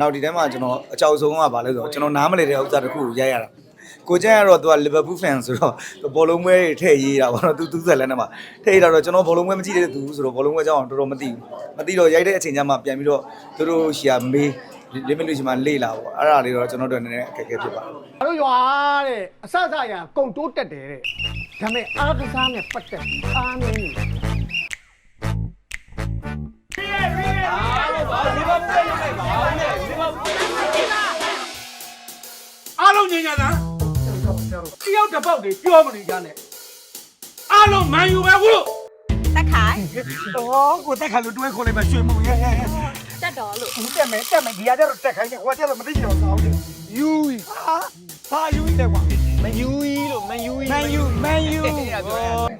နောက်ဒီထဲမှာကျွန်တော်အကြောက်ဆုံးကဘာလဲဆိုတော့ကျွန်တော်နားမလည်တဲ့ဥစ္စာတစ်ခုကိုရိုက်ရတာကိုကျန်းကတော့သူကလီဗာပူးဖန်ဆိုတော့သူဘောလုံးပွဲတွေထည့်ရေးတာပေါ့နော်သူသူဆက်လက်နဲ့မှာထည့်ရတာတော့ကျွန်တော်ဘောလုံးပွဲမကြည့်တဲ့သူဆိုတော့ဘောလုံးပွဲကြောင်းတော်တော်မသိဘူးမသိတော့ရိုက်တဲ့အချိန်ကျမှပြန်ပြီးတော့သူတို့ရှီယာမေးလိမစ်လို့ရှိမှလေ့လာပေါ့အဲ့ဒါလေးတော့ကျွန်တော်တို့နည်းနည်းအခက်အခဲဖြစ်ပါတယ်။တို့ရွာတဲ့အဆအဆရကုံတိုးတက်တယ်တဲ့။ဒါပေမဲ့အားကစားနဲ့ပတ်သက်ပြီးအားနည်းနေ တယ်အားလုံးငြိမ်ကြတာတယောက်တစ်ပေါက်တွေပြောမနေကြနဲ့အားလုံးမန်ယူပဲခုလို့တက်ခိုင်တော့ကိုတက်ခါလို့တွဲခေါ်လိုက်မှရွှေမုံရဲ့တက်တော်လို့တက်မယ်တက်မယ်ဒီရကြတော့တက်ခိုင်းနေဟိုကကြတော့မသိချင်တော့ကောင်းတယ်ယူဟာဘာယူလဲကွာမယူလို့မယူမယူမယူ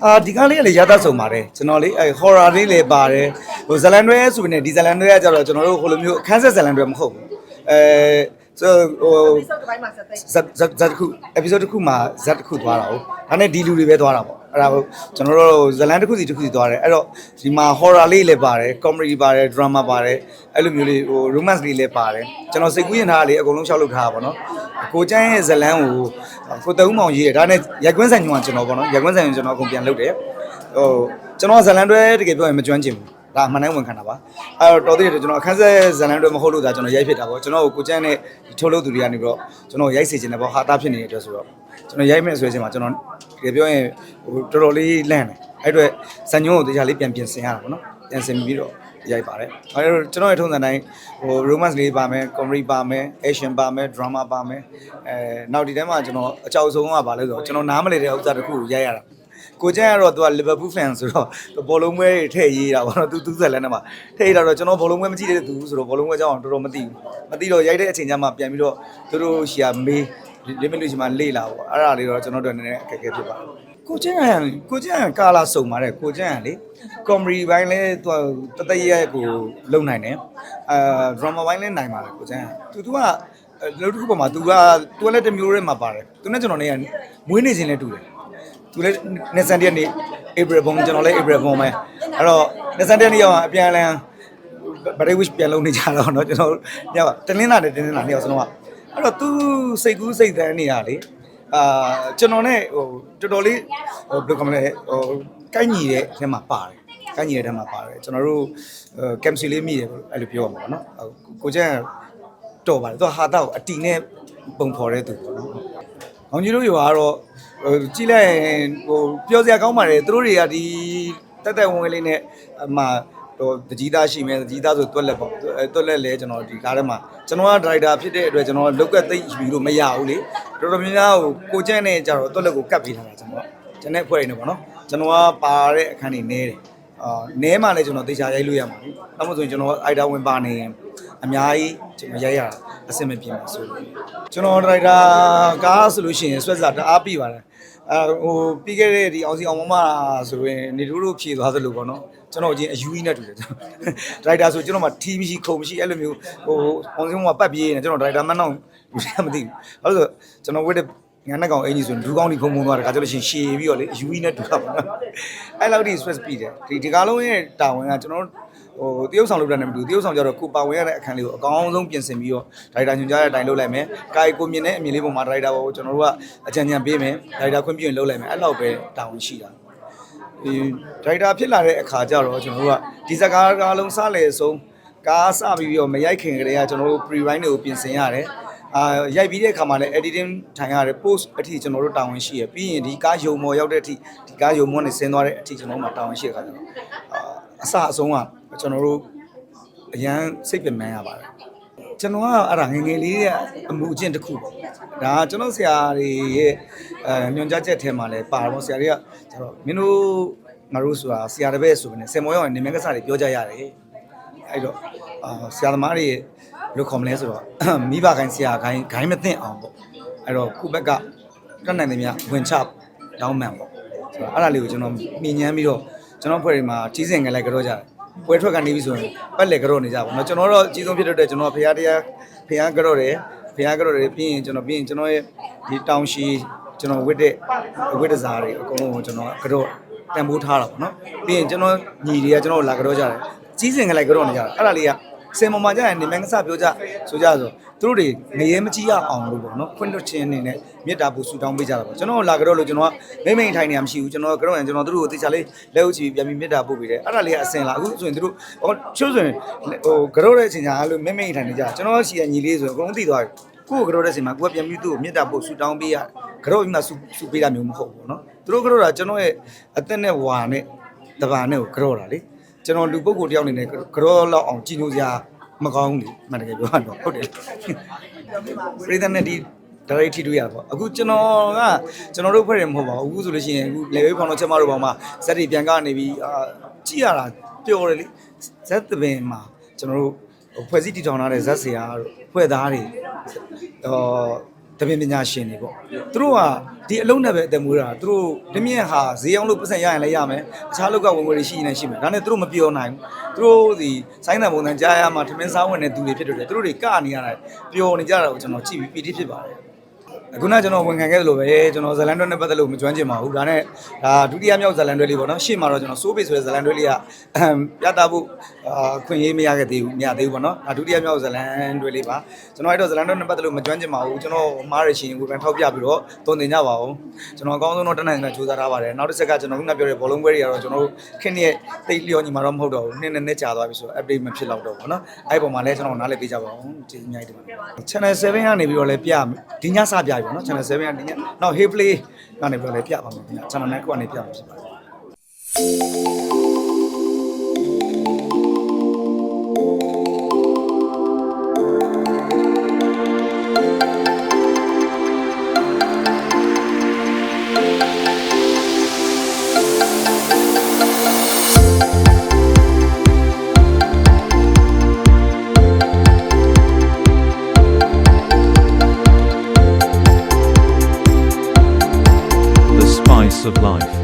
အာဒီကားလေးကလည်းရသဆုံပါတယ်ကျွန်တော်လေးအဲ horror လေးလည်းပါတယ်ဟိုဇလန်တွဲဆိုနေဒီဇလန်တွဲကကြတော့ကျွန်တော်တို့ဟိုလိုမျိုးအခန်းဆက်ဇလန်တွဲမဟုတ်ဘူးအဲ ဆိုဟိုဇက်ဇက်ဇက်တစ်ခု episode တစ်ခုမှာဇက်တစ်ခုသွားတာဟုတ်ဒါနဲ့ဒီလူတွေပဲသွားတာပေါ့အဲ့ဒါကိုကျွန်တော်တို့ဇလန်တစ်ခုစီတစ်ခုစီသွားတယ်အဲ့တော့ဒီမှာ horror လေးလည်းပါတယ် comedy ပါတယ် drama ပါတယ်အဲ့လိုမျိုးလေးဟို romance လေးလည်းပါတယ်ကျွန်တော်စိတ်ကူးရင်ထားတာလေးအကုန်လုံးရှောက်လုပ်ထားတာပေါ့နော်ကိုကျန်းရဲ့ဇလန်ကိုကိုတုံးမောင်ရေးတယ်ဒါနဲ့ရက်ကွင်းဆိုင်ညွှန်ကျွန်တော်ပေါ့နော်ရက်ကွင်းဆိုင်ညွှန်ကျွန်တော်အကုန်ပြန်လုပ်တယ်ဟိုကျွန်တော်ဇလန်တွဲတကယ်ပြောရင်မကျွမ်းကျင်ဘူး ဒါအမှန်တမ်းဝန်ခံတာပါအဲ့တော့တော်သေးတယ်ကျွန်တော်အခန်းဆက်ဇလန်တွဲမဟုတ်လို့ဒါကျွန်တော်ရိုက်ဖြစ်တာပေါ့ကျွန်တော်ကိုကိုကျန်းနဲ့ဒီထိုးလို့သူတွေကနေပြီးတော့ကျွန်တော်ရိုက်စေချင်တယ်ပေါ့ဟာတာဖြစ်နေတဲ့အတွက်ဆိုတော့ကျွန်တော်ရိုက်မဲ့ဆိုရင်မှာကျွန်တော်တကယ်ပြောရင်ဟိုတော်တော်လေးလန့်တယ်အဲ့အတွက်ဇန်ညုံကိုတရားလေးပြန်ပြင်ဆင်ရတာပေါ့နော်ပြန်ဆင်ပြီးတော့ရိုက်ပါတယ်အဲ့တော့ကျွန်တော်ရဲ့ထုံးစံတိုင်းဟို romance လေးပါမယ် comedy ပါမယ် action ပါမယ် drama ပါမယ်အဲနောက်ဒီထဲမှာကျွန်တော်အကြောက်ဆုံးကဘာလဲဆိုတော့ကျွန်တော်နားမလည်တဲ့ဥစ္စာတစ်ခုကိုရိုက်ရတာ ကိုကျန်းကတော့သူကလီဗာပူးဖန်ဆိုတော့ဘောလုံးပွဲတွေထည့်ရေးတာပေါ့နော်သူသူဆက်လက်နဲ့မှာထည့်ရတာတော့ကျွန်တော်ဘောလုံးပွဲမကြည့်တဲ့သူဆိုတော့ဘောလုံးပွဲကြောင်းတော်တော်မသိဘူးမသိတော့ရိုက်တဲ့အချိန်ကျမှပြန်ပြီးတော့သူတို့ရှီယာမေးလိမစ်လို့ရှိမှလေ့လာပေါ့အဲ့ဒါလေးတော့ကျွန်တော်တို့နည်းနည်းအခက်အခဲဖြစ်ပါတယ်ကိုကျန်းကကိုကျန်းကကာလာစုံပါတယ်ကိုကျန်းကလေကွန်မဒီဘိုင်းလဲသူတတရရဲ့ကိုလုံနိုင်တယ်အာဒရမာဘိုင်းလဲနိုင်ပါတယ်ကိုကျန်းကသူသူကလောက်တစ်ခုပေါ်မှာ तू က तू လည်းတစ်မျိုးရဲမှာပါတယ်သူနဲ့ကျွန်တော်နေကမွေးနေခြင်းလဲတူတယ် သူလည်းနေစန်တရက်နေ့ဧပြီဘုံကျွန်တော်လည်းဧပြီဘုံပဲအဲ့တော့နေစန်တရက်နေ့ရောက်အပြန်အလန်ဗရိတ်ဝစ်ပြန်လုံးနေကြတော့เนาะကျွန်တော်ညကတင်းနှင်းလာတယ်တင်းနှင်းလာနေအောင်စလုံးကအဲ့တော့သူစိတ်ကူးစိတ်သန်းနေတာလေအာကျွန်တော်နဲ့ဟိုတော်တော်လေးဟိုဘယ်လိုကမလဲဟိုကိုင်းညီတဲ့ထဲမှာပါတယ်ကိုင်းညီတဲ့ထဲမှာပါတယ်ကျွန်တော်တို့ကမ်စီလေးမိတယ်အဲ့လိုပြောရမှာပေါ့နော်ကိုကျန်းတော်ပါတယ်သူဟာတော့အတီနဲ့ပုံဖော်တဲ့သူပေါ့နော် ။အောင်ကြီးတို့ရွာကတော့ဟို ကြည့်လိုက်ရင်ဟိုပြောစရာကောင်းပါတယ်သူတို့တွေကဒီတက်တက်ဝင်ဝင်လေးနဲ့အမှဟိုတကြီးသားရှိမယ်တကြီးသားဆိုတွက်လက်ပေါ့အဲတွက်လက်လဲကျွန်တော်ဒီကားထဲမှာကျွန်တော်ကဒရိုက်တာဖြစ်တဲ့အတွက်ကျွန်တော်လောက်ကသိပ်ယူလို့မရဘူးလေတော်တော်များများဟိုကိုကျန့်နဲ့ကြတော့တွက်လက်ကိုကတ်ပေးထားတာကျွန်တော်ကျန်တဲ့ဖွဲ့နေပေါ့နော်ကျွန်တော်ကပါတဲ့အခန်းနေနေတယ်အာနဲမှလည်းကျွန်တော်တေချာရိုက်လို့ရမှာလေနောက်မှဆိုရင်ကျွန်တော်အိုက်တာဝင်ပါနေရင်အများကြီးကျွန်တော်ရိုက်ရတာအဆင်မပြေမှာဆိုလို့ကျွန်တော်ဒရိုက်တာကားဆိုလို့ရှိရင်ဆွဲစားတအားပြပါတယ် အဲဟိုပြီးခဲ့တဲ့ဒီအောင်စီအောင်မမဆိုရင်နေတို့တို့ဖြည့်သွားသလိုပေါ့နော်ကျွန်တော်အချင်းအယူကြီးနဲ့တူတယ်ကျွန်တော်ဒရိုက်တာဆိုကျွန်တော်မှထီးမရှိခုံမရှိအဲ့လိုမျိုးဟိုအောင်စီအောင်မပတ်ပြေးနေကျွန်တော်ဒရိုက်တာမှန်းတော့လူတွေကမသိဘူးဘာလို့ဆိုကျွန်တော်ဝတ်တဲ့ ငန်းနဲ့ကောင်အင်ကြီးဆိုရင်ဒူးကောင်းဒီဖုံဖုံသွားတယ်ခါကျလို့ရှိရင်ရှည်ပြီးတော့လေအယူကြီးနဲ့တူတာပေါ့နော်အဲ့လောက်ထိ stress ပြီးတယ်ဒီဒီကားလုံးရဲ့တာဝန်ကကျွန်တော်ဟိုတရုပ်ဆောင်လုပ်တာနဲ့မတူတရုပ်ဆောင်ကြတော့ကိုပါဝင်ရတဲ့အခန်းလေးကိုအကောင်းဆုံးပြင်ဆင်ပြီးတော့ဒရိုက်တာညွှန်ကြားတဲ့အတိုင်းလုပ်လိုက်မယ်။ကာယကိုမြင်တဲ့အမြင်လေးပုံမှာဒရိုက်တာကိုကျွန်တော်တို့ကအကြံဉာဏ်ပေးမယ်။ဒရိုက်တာခွင့်ပြုရင်လုပ်လိုက်မယ်။အဲ့လောက်ပဲတာဝန်ရှိတာ။ဒီဒရိုက်တာဖြစ်လာတဲ့အခါကျတော့ကျွန်တော်တို့ကဒီစကားကားလုံးစလဲဆုံးကားစပြီးတော့မရိုက်ခင်ကတည်းကကျွန်တော်တို့ pre-write တွေကိုပြင်ဆင်ရတယ်။ အာရိုက်ပြီးတဲ့အခါမှာလည်း editing ထိုင်ရတယ် post အထိကျွန်တော်တို့တာဝန်ရှိရပြီးရင်ဒီကားယုံမော်ရောက်တဲ့အထိဒီကားယုံမော်နဲ့ဆင်းသွားတဲ့အထိကျွန်တော်တို့မှာတာဝန်ရှိတဲ့အခါကျတော့အာအစအဆုံးကကျွန်တော်တို့အရန်စိတ်ပင်ပန်းရပါတယ်ကျွန်တော်ကအဲ့ဒါငယ်ငယ်လေးရဲ့အမှုအကျင့်တစ်ခုပေါ့ဒါကကျွန်တော်ဆရာတွေရဲ့အဲညွန်ကြားချက်ထဲမှာလည်းပါတော့ဆရာတွေကကျတော့မင်းတို့ငါတို့ဆိုတာဆရာတပည့်ဆိုနေဆယ်မောရောက်ရင်နေမကစားတွေပြောကြရတယ်အဲ့တော့အာ ဆရာသမားတွေရဲ့ဘယ်လိုခေါ်မလဲဆိုတော့မိဘခိုင်းဆရာခိုင်းခိုင်းမသိအောင်ပေါ့အဲ့တော့ခုဘက်ကတတ်နိုင်တယ်များဝင်ချတောင်းမှန်ပေါ့ဆိုတော့အဲ့ဒါလေးကိုကျွန်တော်မြင်ညမ်းပြီးတော့ကျွန်တော်ဖွဲ့တွေမှာကြီးစင်ငယ်လိုက်ကြတော့ကြတယ်ပွဲထွက်ကနေပြီဆိုရင်ပတ်လေကြော့နေကြပါတော့ကျွန်တော်တော့အကြီးဆုံးဖြစ်တဲ့အတွက်ကျွန်တော်ဖရားတရားဖရားကြော့တယ်ဖရားကြော့တယ်ပြီးရင်ကျွန်တော်ပြီးရင်ကျွန်တော်ရဲ့ဒီတောင်ရှိကျွန်တော်ဝတ်တဲ့ဝတ်တဲ့စားတွေအကုန်လုံးကိုကျွန်တော်ကြော့တန်ဖိုးထားတာပေါ့နော်ပြီးရင်ကျွန်တော်ညီတွေကကျွန်တော်လာကြော့ကြတယ်ကြီးစင်ကလေးကြော့နေကြတာအဲ့ဒါလေးက စင်ပေါ်မှာကြာရင်နေမင်းကစားပြောကြဆိုကြဆိုသူတို့တွေငရဲမကြီးရအောင်လို့ပေါ့နော်ခွင့်လွှတ်ခြင်းအနေနဲ့မေတ္တာပူဆူတောင်းပေးကြတာပေါ့ကျွန်တော်လာကြတော့လို့ကျွန်တော်ကမိမ့်မိန်ထိုင်နေရမရှိဘူးကျွန်တော်ကတော့ကျွန်တော်တို့ကိုတေချာလေးလက်ဥချီပြန်ပြီးမေတ္တာပို့ပေးတယ်အဲ့ဒါလေးကအစင်လာအခုဆိုရင်သူတို့ဟိုချို့ဆိုရင်ဟိုကြတော့တဲ့အချိန်ကြာအဲ့လိုမိမ့်မိန်ထိုင်နေကြကျွန်တော်ရှိရညီလေးဆိုရင်အကုန်သိသွားတယ်ကိုယ်ကတော့တဲ့အချိန်မှာကိုကပြန်ပြီးသူ့ကိုမေတ္တာပို့ဆူတောင်းပေးရကြတော့အိမ်မှာဆူဆူပေးတာမျိုးမဟုတ်ဘူးပေါ့နော်သူတို့ကတော့ကျွန်တော်ရဲ့အသက်နဲ့ဝါနဲ့တဘာနဲ့ကိုကြတော့တာလေ ကျွန်တော်လူပုဂ္ဂိုလ်တယောက်အနေနဲ့ကြောလောက်အောင်ကြည်ညိုစရာမကောင်းဘူးလေမှန်တကယ်ပြောရတော့ဟုတ်တယ်ပရိသတ်နဲ့ဒီဒါရိုက်ထိတွေ့ရပါပေါ့အခုကျွန်တော်ကကျွန်တော်တို့ဖွဲ့ရမဟုတ်ပါဘူးအခုဆိုလို့ရှိရင်အခု level ဖောင်တော့ချက်မတို့ပေါ်မှာဇက်တွေပြန်ကနေပြီးအာကြည့်ရတာပျော်တယ်လေဇက်သပင်မှာကျွန်တော်တို့ဖွဲ့စည်းတည်ထောင်ထားတဲ့ဇက်ဆရာတို့ဖွဲ့သားတွေဟော တပင်ပညာရှင်တွေပေါ့သူတို့ကဒီအလုံးနဲ့ပဲအသက်မွေးတာသူတို့တမြင့်ဟာဈေးအောင်လို့ပတ်စံရရင်လည်းရမယ်အခြားလောက်ကဝင်ငွေတွေရှိနေရှိမယ်ဒါနဲ့သူတို့မပြောနိုင်ဘူးသူတို့ဒီစိုင်းတံပုံစံကြားရမှာထမင်းစားဝင်တဲ့သူတွေဖြစ်တယ်သူတို့တွေကနေရတာပျော်နေကြတာကိုကျွန်တော်ကြည့်ပြီးပီတိဖြစ်ပါတယ် အခုနကကျွန်တော်ဝန်ခံခဲ့သလိုပဲကျွန်တော်ဇလန်တွဲနဲ့ပတ်သက်လို့မကျွမ်းကျင်ပါဘူးဒါနဲ့ဒါဒုတိယမြောက်ဇလန်တွဲလေးပေါ့နော်ရှေ့မှာတော့ကျွန်တော်စိုးပေဆိုတဲ့ဇလန်တွဲလေးကအမ်ပြသဖို့အာခွင့်ရေးမရခဲ့သေးဘူးမရသေးဘူးပေါ့နော်ဒါဒုတိယမြောက်ဇလန်တွဲလေးပါကျွန်တော်အဲ့တော့ဇလန်တွဲနဲ့ပတ်သက်လို့မကျွမ်းကျင်ပါဘူးကျွန်တော်မားရရှင်ကိုပြန်ထောက်ပြပြီးတော့တုံတင်ကြပါအောင်ကျွန်တော်အကောင်းဆုံးတော့တနင်္ဂနွေကြိုးစားထားပါတယ်နောက်တစ်ဆက်ကကျွန်တော်ခုနပြောတဲ့ဘောလုံးပွဲတွေကတော့ကျွန်တော်တို့ခင်းရဲ့တိတ်လျော်ညီမှာတော့မဟုတ်တော့ဘူးနှစ်နှစ်နဲ့ကြာသွားပြီဆိုတော့ update မဖြစ်တော့တော့ဘူးနော်အဲ့ဒီပုံမှာလည်းကျွန်တော်နားလည်ပေးကြပါအောင်ကျေးဇူးအများကြီးတင်ပါတယ် channel 7ကနေပြီးတော့လည်းပြဒီညစပြပြီပေါ့နော် channel 7ကနေညနောက် hey play ကနေပြီးတော့လည်းပြပါမယ်ခင်ဗျ channel 9ခုကနေပြမှာဖြစ်ပါတယ် of life.